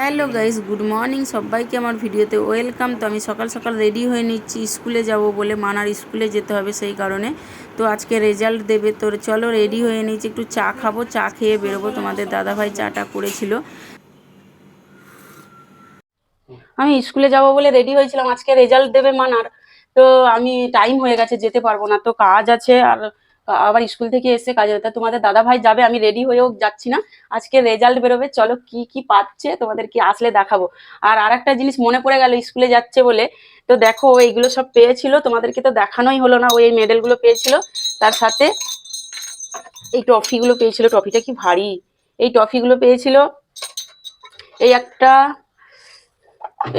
Hello guys, good morning. সবাইকে আমার ভিডিওতে ওয়েলকাম। তো আমি সকাল সকাল রেডি হয়ে নিচ্ছি, স্কুলে যাব বলে মানার স্কুলে যেতে হবে সেই কারণে। তো আজকে রেজাল্ট দেবে তোর চলো রেডি হয়ে নিচ্ছি। একটু চা খাব, চা খেয়ে বেরোবো। তোমাদের দাদাভাই চাটা করেছিল। আমি স্কুলে যাব বলে রেডি হয়েছিলাম। আজকে রেজাল্ট দেবে মানার। তো আমি টাইম হয়ে গেছে, যেতে পারব না। তো কাজ আছে, আর আবার স্কুল থেকে এসে কাজে তা তোমাদের দাদা ভাই যাবে, আমি রেডি হয়েও যাচ্ছি না। আজকে রেজাল্ট বেরোবে, চলো কি কি পাচ্ছে তোমাদের কি আসলে দেখাবো। আর আরেকটা জিনিস মনে পড়ে গেল, স্কুলে যাচ্ছে বলে। তো দেখো, এইগুলো সব পেয়েছিল, তোমাদেরকে তো দেখানোই হলো না ওই মেডেলগুলো পেয়েছিল। তার সাথে এই ট্রফিগুলো পেয়েছিল ট্রফিটা কি ভারী। এই ট্রফিগুলো পেয়েছিল, এই একটা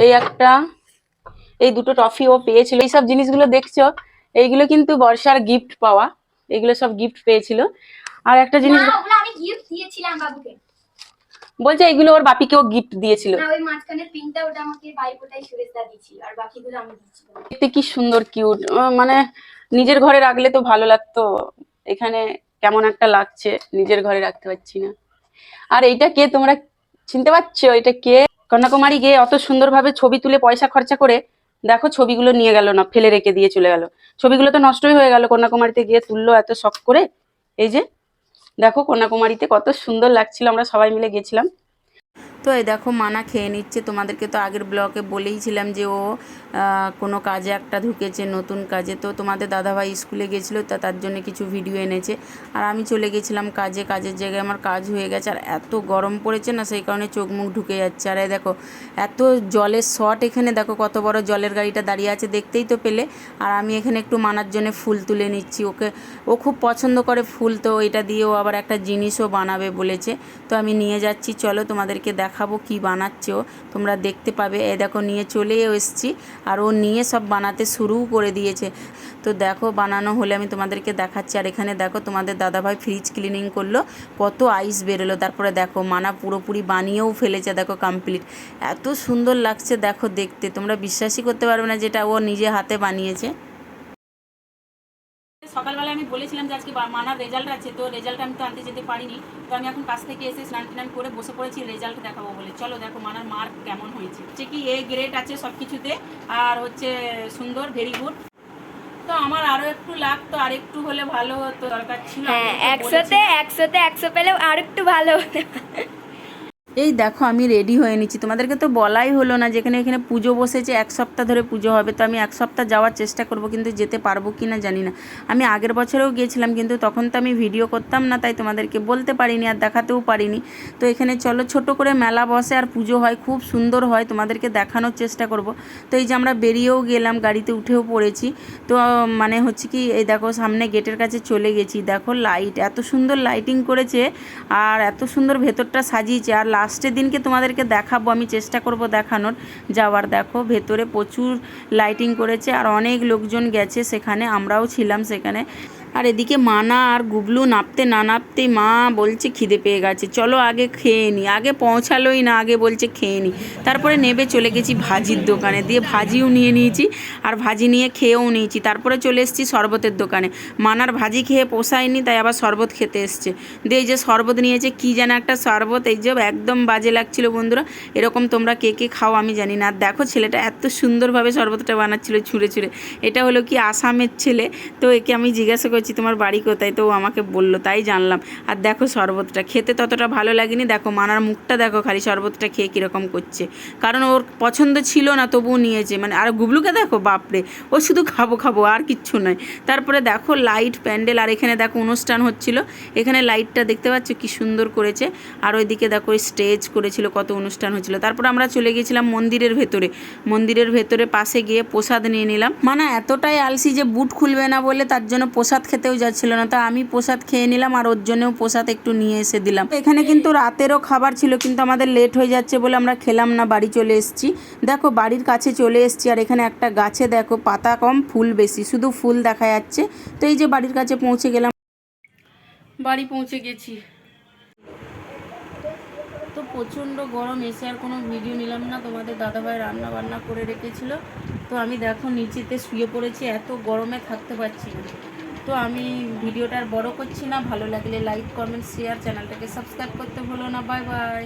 এই একটা, এই দুটো ট্রফি ও পেয়েছিল। এইসব জিনিসগুলো দেখছ, এইগুলো কিন্তু বর্ষার গিফট পাওয়া। এগুলো সব গিফট পেয়েছিল। আর একটা জিনিস আমি গিফট দিয়েছিলাম বাবুকে। বলছে এগুলো ওর বাপিকেও গিফট দিয়েছিল। না ওই মাঝখানের পিনটা ওটা আমাকে ভাইফোঁটায় সুরেশদা দিয়েছিল আর বাকিগুলো আমি দিয়েছিলাম দেখতে কি সুন্দর কিউট মানে নিজের ঘরে রাখলে তো ভালো লাগতো। এখানে কেমন একটা লাগছে নিজের ঘরে রাখতে পারছি না। আর এইটা কে তোমরা চিনতে পারছ? এটা কে? কন্যাকুমারী গিয়ে অত সুন্দরভাবে ছবি তুলে পয়সা খরচা করে দেখো ছবিগুলো নিয়ে গেল না, ফেলে রেখে দিয়ে চলে গেল। ছবিগুলো তো নষ্টই হয়ে গেল, কন্যাকুমারীতে গিয়ে তুললো এত শখ করে। এই যে, দেখো কন্যাকুমারীতে কত সুন্দর লাগছিল, আমরা সবাই মিলে গেছিলাম। তো এই দেখো মানা খেয়ে নিচ্ছে, তোমাদেরকে তো আগের ব্লকে বলেইছিলাম যে ও কোনো কাজে একটা ঢুকেছে, নতুন কাজে। তো তোমাদের দাদাভাই স্কুলে গেছিল, তা তার জন্য কিছু ভিডিও এনেছে। আর আমি চলে গেছিলাম কাজে, কাজের জায়গায় আমার কাজ হয়ে গেছে। আর এত গরম পড়েছে না, সেই কারণে চোখ মুখ ঢুকে যাচ্ছে। আর দেখো, এত জলের শট এখানে, দেখো কত বড় জলের গাড়িটা দাঁড়িয়ে আছে, দেখতেই তো পেলে। আর আমি এখানে একটু মানার জন্য ফুল তুলে নিচ্ছি। ওকে, ও খুব পছন্দ করে ফুল, তো এটা দিয়ে ও আবার একটা জিনিসও বানাবে বলেছে। তো আমি নিয়ে যাচ্ছি, চলো তোমাদেরকে দেখাবো কি বানাচ্ছে ও। তোমরা দেখতে পাবে। এ দেখো, নিয়ে চলেও এসেছি। আর ও নিয়ে সব বানাতে শুরুও করে দিয়েছে। তো দেখো, বানানো হলে আমি তোমাদেরকে দেখাচ্ছি। আর এখানে দেখো, তোমাদের দাদাভাই ফ্রিজ ক্লিনিং করল। কত আইস বেরোলো। তারপরে দেখো, মানা পুরোপুরি বানিয়েও ফেলেছে, দেখো কমপ্লিট এত সুন্দর লাগছে, দেখো দেখতে। তোমরা বিশ্বাসই করতে পারবে না যেটা ও নিজে হাতে বানিয়েছে। আমি বলেছিলাম যে আজকে মানার রেজাল্ট আছে তো রেজাল্ট আমি তো আনতে যেতে পারিনি। তো আমি এখন কাছ থেকে এসে স্নান টান করে বসে পড়েছি রেজাল্ট দেখাবো বলে। চলো দেখো মানার মার্ক কেমন হয়েছে। হচ্ছে কি এ গ্রেড আছে সব কিছুতে আর হচ্ছে সুন্দর ভেরি গুড তো আমার আরও একটু লাগতো আর একটু হলে ভালো হতো দরকার ছিল। হ্যাঁ বলেছি। একশোতে একশো পেলেও আর একটু ভালো হতো। এই দেখো আমি রেডি হয়ে নিচ্ছি। তোমাদেরকে তো বলাই হলো না যেখানে এখানে পুজো বসেছে, এক সপ্তাহ ধরে পুজো হবে। তো আমি এক সপ্তাহ যাওয়ার চেষ্টা করব, কিন্তু যেতে পারব কি না জানি না। আমি আগের বছরেও গিয়েছিলাম, কিন্তু তখন তো আমি ভিডিও করতাম না, তাই তোমাদেরকে বলতে পারিনি আর দেখাতেও পারিনি। তো এখানে চলো, ছোট করে মেলা বসে আর পুজো হয়, খুব সুন্দর হয়, তোমাদেরকে দেখানোর চেষ্টা করব। তো এই যে আমরা বেরিয়েও গেলাম, গাড়িতে উঠেও পড়েছি। তো মানে হচ্ছে কি, এই দেখো সামনে গেটের কাছে চলে গেছি। দেখো লাইট এত সুন্দর লাইটিং করেছে আর এত সুন্দর ভেতরটা সাজিয়েছে। আর লাস্টের দিনকে তোমাদেরকে দেখাবো, আমি চেষ্টা করব দেখানোর। যাওয়ার দেখো, ভেতরে প্রচুর লাইটিং করেছে আর অনেক লোকজন গেছে সেখানে, আমরাও ছিলাম সেখানে। আর এদিকে মানা আর গুবলু নাপতে না নাপতেই মা বলছে খিদে পেয়ে গেছে। চলো আগে খেয়ে নি। আগে পৌঁছালোই না, আগে বলছে খেয়ে নি। তারপরে নেবে চলে গেছি ভাজির দোকানে। দিয়ে ভাজিও নিয়ে নিয়েছি আর ভাজি নিয়ে খেয়েও নিয়েছি। তারপরে চলে এসেছি শরবতের দোকানে। মানার ভাজি খেয়ে পোষায়নি, তাই আবার শরবত খেতে এসছে। দিয়ে এই যে শরবত নিয়েছে, কি যেন একটা শরবত, এই যে একদম বাজে লাগছিল বন্ধুরা। এরকম তোমরা কে কে খাও আমি জানি না। আর দেখো ছেলেটা এত সুন্দরভাবে শরবতটা বানাচ্ছিল ছুঁড়ে ছুঁড়ে। এটা হলো কি আসামের ছেলে, তো একে আমি জিজ্ঞাসা করছি তোমার বাড়ি কোথায়? তো আমাকে বলল, তাই জানলাম। আর দেখো শরবতটা, খেতে ততটা ভালো লাগেনি। দেখো মানার মুখটা দেখো খালি, শরবতটা খেয়ে কীরকম করছে। কারণ ওর পছন্দ ছিল না, তবুও নিয়েছে। মানে আর গুবলুকে দেখো, বাপরে, ও শুধু খাব খাব, আর কিচ্ছু নয়। তারপরে দেখো লাইট প্যান্ডেল, আর এখানে দেখো অনুষ্ঠান হচ্ছিল। এখানে লাইটটা দেখতে পাচ্ছ কি সুন্দর করেছে। আর ওইদিকে দেখো স্টেজ করেছিল, কত অনুষ্ঠান হচ্ছিল। তারপর আমরা চলে গেছিলাম মন্দিরের ভেতরে। মন্দিরের ভেতরে পাশে গিয়ে প্রসাদ নিয়ে নিলাম। মানে এতটাই আলসি যে বুট খুলবে না বলে তার জন্য প্রসাদ খেতেও যাচ্ছিল না, তা আমি প্রসাদ খেয়ে নিলাম আর ওর জন্যও প্রসাদ একটু নিয়ে এসে দিলাম। এখানে কিন্তু রাতেরও খাবার ছিল, কিন্তু আমাদের লেট হয়ে যাচ্ছে বলে আমরা খেলাম না, বাড়ি চলে এসেছি। দেখো, বাড়ির কাছে চলে এসেছি আর এখানে একটা গাছে দেখো, পাতা কম, ফুল বেশি, শুধু ফুল দেখা যাচ্ছে। তো এই যে বাড়ির কাছে পৌঁছে গেলাম। বাড়ি পৌঁছে গেছি। তো প্রচণ্ড গরম, এসে আর কোনো ভিডিও নিলাম না, তোমাদের দাদাভাই রান্না বান্না করে রেখেছিল। তো আমি দেখো, নিচেতে শুয়ে পড়েছি, এত গরমে থাকতে পারছি না। তো আমি ভিডিওটা আর বড় করছি না। ভালো লাগলে লাইক কমেন্ট শেয়ার চ্যানেলটাকে সাবস্ক্রাইব করতে ভুলো না। Bye bye